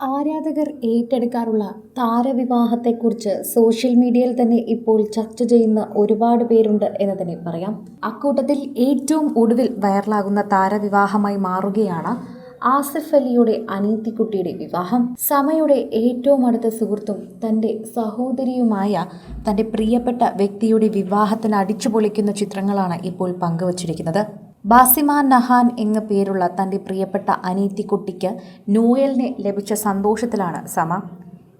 ആരാധകർ ഏറ്റെടുക്കാറുള്ള താരവിവാഹത്തെക്കുറിച്ച് സോഷ്യൽ മീഡിയയിൽ തന്നെ ഇപ്പോൾ ചർച്ച ചെയ്യുന്ന ഒരുപാട് പേരുണ്ട് എന്ന് തന്നെ പറയാം. അക്കൂട്ടത്തിൽ ഏറ്റവും ഒടുവിൽ വൈറലാകുന്ന താരവിവാഹമായി മാറുകയാണ് ആസിഫ് അലിയുടെ അനീതിക്കുട്ടിയുടെ വിവാഹം. സമയുടെ ഏറ്റവും അടുത്ത സുഹൃത്തും തന്റെ സഹോദരിയുമായ തന്റെ പ്രിയപ്പെട്ട വ്യക്തിയുടെ വിവാഹത്തിന് അടിച്ചുപൊളിക്കുന്ന ചിത്രങ്ങളാണ് ഇപ്പോൾ പങ്കുവച്ചിരിക്കുന്നത്. ബാസിമ നഹാൻ എന്ന പേരുള്ള തന്റെ പ്രിയപ്പെട്ട അനീത്തിക്കുട്ടിക്ക് നോയലിനെ ലഭിച്ച സന്തോഷത്തിലാണ് സമ.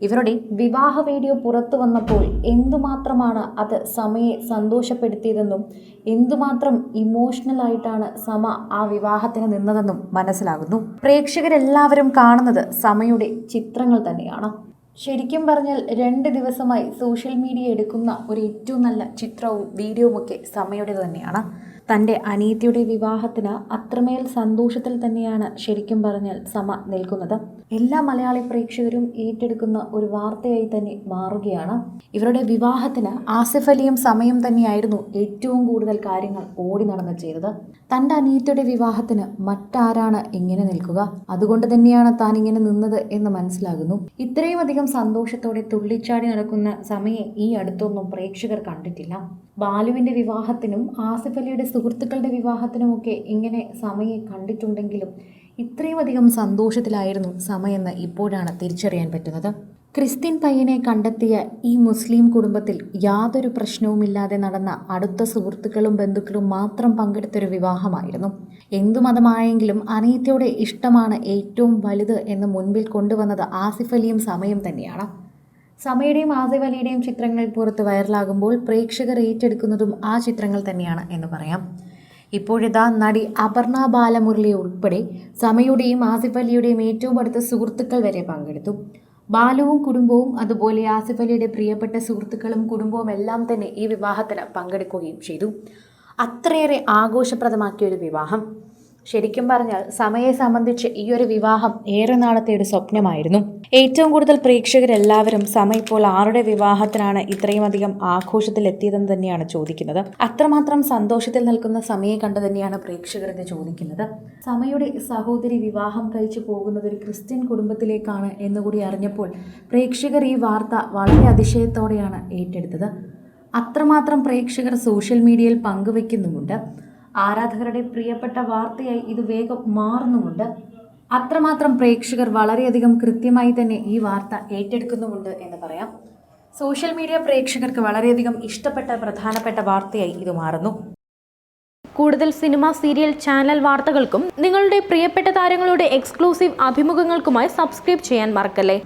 ഇവരുടെ വിവാഹ വീഡിയോ പുറത്തു വന്നപ്പോൾ എന്തുമാത്രമാണ് അത് സമയെ സന്തോഷപ്പെടുത്തിയതെന്നും എന്തുമാത്രം ഇമോഷണൽ ആയിട്ടാണ് സമ ആ വിവാഹത്തിന് നിന്നതെന്നും മനസ്സിലാകുന്നു. പ്രേക്ഷകരെല്ലാവരും കാണുന്നത് സമയുടെ ചിത്രങ്ങൾ തന്നെയാണ്. ശരിക്കും പറഞ്ഞാൽ രണ്ട് ദിവസമായി സോഷ്യൽ മീഡിയ എടുക്കുന്ന ഒരു ഏറ്റവും നല്ല ചിത്രവും വീഡിയോവും ഒക്കെ സമയുടെ തന്നെയാണ്. തന്റെ അനീതിയുടെ വിവാഹത്തിന് അത്രമേൽ സന്തോഷത്തിൽ തന്നെയാണ് ശരിക്കും പറഞ്ഞാൽ സമ നിൽക്കുന്നത്. എല്ലാ മലയാളി പ്രേക്ഷകരും ഏറ്റെടുക്കുന്ന ഒരു വാർത്തയായി തന്നെ മാറുകയാണ്. ഇവരുടെ വിവാഹത്തിന് ആസിഫ് അലിയും സമയം തന്നെയായിരുന്നു ഏറ്റവും കൂടുതൽ കാര്യങ്ങൾ ഓടി നടന്ന് ചെയ്തത്. തന്റെ അനീതിയുടെ വിവാഹത്തിന് മറ്റാരാണ് ഇങ്ങനെ നിൽക്കുക? അതുകൊണ്ട് തന്നെയാണ് താൻ ഇങ്ങനെ നിന്നത് എന്ന് മനസ്സിലാകുന്നു. ഇത്രയും അധികം സന്തോഷത്തോടെ തുള്ളിച്ചാടി നടക്കുന്ന സമയെ ഈ അടുത്തൊന്നും പ്രേക്ഷകർ കണ്ടിട്ടില്ല. ബാലുവിന്റെ വിവാഹത്തിനും ആസിഫ് അലിയുടെ സുഹൃത്തുക്കളുടെ വിവാഹത്തിനുമൊക്കെ ഇങ്ങനെ സമയെ കണ്ടിട്ടുണ്ടെങ്കിലും ഇത്രയും അധികം സന്തോഷത്തിലായിരുന്നു സമയെന്ന് ഇപ്പോഴാണ് തിരിച്ചറിയാൻ പറ്റുന്നത്. ക്രിസ്ത്യൻ പയ്യനെ കണ്ടെത്തിയ ഈ മുസ്ലിം കുടുംബത്തിൽ യാതൊരു പ്രശ്നവുമില്ലാതെ നടന്ന അടുത്ത സുഹൃത്തുക്കളും ബന്ധുക്കളും മാത്രം പങ്കെടുത്തൊരു വിവാഹമായിരുന്നു. എന്തു മതമായെങ്കിലും അനീത്യയുടെ ഇഷ്ടമാണ് ഏറ്റവും വലുത് എന്ന് മുൻപിൽ കൊണ്ടുവന്നത് ആസിഫ് അലിയും സമയം തന്നെയാണ്. സമയുടെയും ആസിഫ് അലിയുടെയും ചിത്രങ്ങൾ പുറത്ത് വൈറലാകുമ്പോൾ പ്രേക്ഷകർ ഏറ്റെടുക്കുന്നതും ആ ചിത്രങ്ങൾ തന്നെയാണ് എന്ന് പറയാം. ഇപ്പോഴിതാ നടി അപർണ ബാലമുരളി ഉൾപ്പെടെ സമയുടെയും ആസിഫ് അലിയുടെയും ഏറ്റവും അടുത്ത സുഹൃത്തുക്കൾ വരെ പങ്കെടുത്തു. ബാലുവും കുടുംബവും അതുപോലെ ആസിഫ് അലിയുടെ പ്രിയപ്പെട്ട സുഹൃത്തുക്കളും കുടുംബവും എല്ലാം തന്നെ ഈ വിവാഹത്തിന് പങ്കെടുക്കുകയും ചെയ്തു. അത്രയേറെ ആഘോഷപ്രദമാക്കിയ ഒരു വിവാഹം. ശരിക്കും പറഞ്ഞാൽ സമയെ സംബന്ധിച്ച് ഈ ഒരു വിവാഹം ഏറെ നാളത്തെ ഒരു സ്വപ്നമായിരുന്നു. ഏറ്റവും കൂടുതൽ പ്രേക്ഷകരെല്ലാവരും സമ ഇപ്പോൾ ആരുടെ വിവാഹത്തിനാണ് ഇത്രയും അധികം ആഘോഷത്തിൽ എത്തിയതെന്ന് തന്നെയാണ് ചോദിക്കുന്നത്. അത്രമാത്രം സന്തോഷത്തിൽ നിൽക്കുന്ന സമയെ കണ്ടു തന്നെയാണ് പ്രേക്ഷകർ ഇത് ചോദിക്കുന്നത്. സമയുടെ സഹോദരി വിവാഹം കഴിച്ചു പോകുന്നത് ഒരു ക്രിസ്ത്യൻ കുടുംബത്തിലേക്കാണ് എന്നുകൂടി അറിഞ്ഞപ്പോൾ പ്രേക്ഷകർ ഈ വാർത്ത വളരെ അതിശയത്തോടെയാണ് ഏറ്റെടുത്തത്. അത്രമാത്രം പ്രേക്ഷകർ സോഷ്യൽ മീഡിയയിൽ പങ്കുവെക്കുന്നുമുണ്ട്. ആരാധകരുടെ പ്രിയപ്പെട്ട വാർത്തയായി ഇത് വേഗം മാറുന്നുമുണ്ട്. അത്രമാത്രം പ്രേക്ഷകർ വളരെയധികം കൃത്യമായി തന്നെ ഈ വാർത്ത ഏറ്റെടുക്കുന്നുമുണ്ട് എന്ന് പറയാം. സോഷ്യൽ മീഡിയ പ്രേക്ഷകർക്ക് വളരെയധികം ഇഷ്ടപ്പെട്ട പ്രധാനപ്പെട്ട വാർത്തയായി ഇത് മാറുന്നു. കൂടുതൽ സിനിമ സീരിയൽ ചാനൽ വാർത്തകൾക്കും നിങ്ങളുടെ പ്രിയപ്പെട്ട താരങ്ങളുടെ എക്സ്ക്ലൂസീവ് അഭിമുഖങ്ങൾക്കുമായി സബ്സ്ക്രൈബ് ചെയ്യാൻ മറക്കല്ലേ?